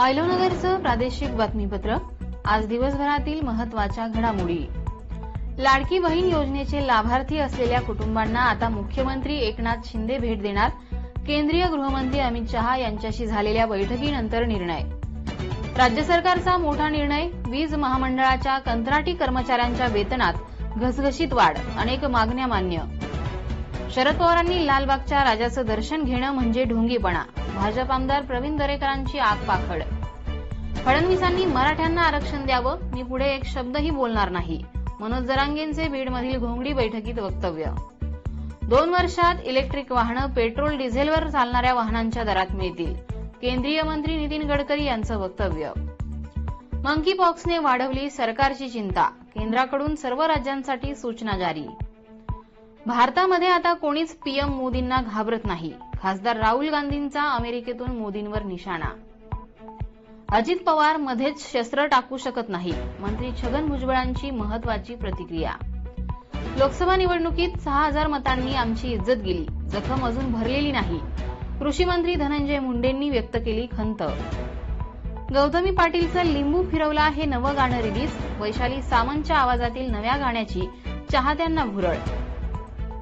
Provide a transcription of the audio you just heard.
आयलोनगरचं प्रादेशिक बातमीपत्र आज दिवसभरातील महत्त्वाच्या घडामोडी. लाडकी बहीण योजनेचे लाभार्थी असलेल्या कुटुंबांना आता मुख्यमंत्री एकनाथ शिंदे भेट देणार केंद्रीय गृहमंत्री अमित शहा यांच्याशी झालेल्या बैठकीनंतर निर्णय. राज्य सरकारचा मोठा निर्णय वीज महामंडळाच्या कंत्राटी कर्मचाऱ्यांच्या वेतनात घसघशीत वाढ अनेक मागण्या मान्य. शरद पवारांनी लालबागच्या राजाचं दर्शन घेणं म्हणजे ढोंगीपणा. भाजप आमदार प्रवीण दरेकरांची आग पाखड. फडणवीसांनी मराठ्यांना आरक्षण द्यावं मी पुढे एक शब्दही बोलणार नाही. मनोज जरांगेंचे बीडमधील घोंगडी बैठकीत वक्तव्य. दोन वर्षात इलेक्ट्रिक वाहनं पेट्रोल डिझेलवर चालणाऱ्या वाहनांच्या दरात मिळतील. केंद्रीय मंत्री नितीन गडकरी यांचं वक्तव्य. मंकी पॉक्सने वाढवली सरकारची चिंता. केंद्राकडून सर्व राज्यांसाठी सूचना जारी. भारतामध्ये आता कोणीच पीएम मोदींना घाबरत नाही. खासदार राहुल गांधींचा अमेरिकेतून मोदींवर निशाणा. अजित पवार मध्येच शस्त्र टाकू शकत नाही. मंत्री छगन भुजबळांची महत्वाची प्रतिक्रिया. लोकसभा निवडणुकीत सहा हजार मतांनी आमची इज्जत गेली. जखम अजून भरलेली नाही. कृषी मंत्री धनंजय मुंडेंनी व्यक्त केली खंत. गौतमी पाटीलचं लिंबू फिरवला हे नवं गाणं रिलीज. वैशाली सामंतच्या आवाजातील नव्या गाण्याची चाहत्यांना भुरळ.